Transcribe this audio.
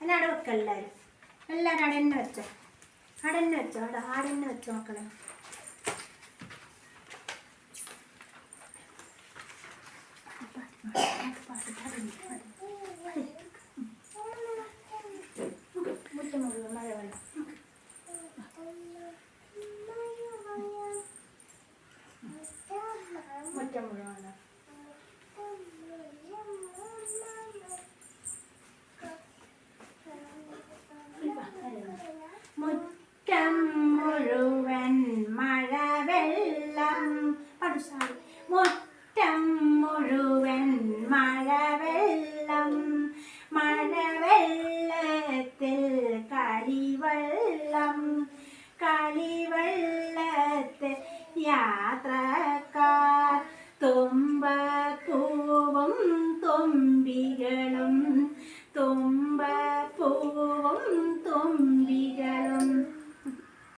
എന്നെ അവിടെ വെക്ക എല്ലാവരും എല്ലാവരും അവിടെ എന്നെ വെച്ചോ. അവിടെ എന്നെ വെച്ചോ അവിടെ ആടെ തന്നെ വെച്ചോ മക്കളെ. മുറ്റം മുഴുവൻ മഴ വെള്ളം മുറ്റം മുഴുവൻ വെള്ളം. മുറ്റം മുഴുവൻ മഴവെള്ളം. മുറ്റം മുഴുവൻ മഴവെള്ളം. മഴവെള്ളത്തിൽ കളിവെള്ളം. കളിവെള്ളത്തിൽ യാത്രക്കാർ തുമ്പപ്പൂവും തുമ്പികളും തുമ്പപ്പൂവും തുമ്പികളും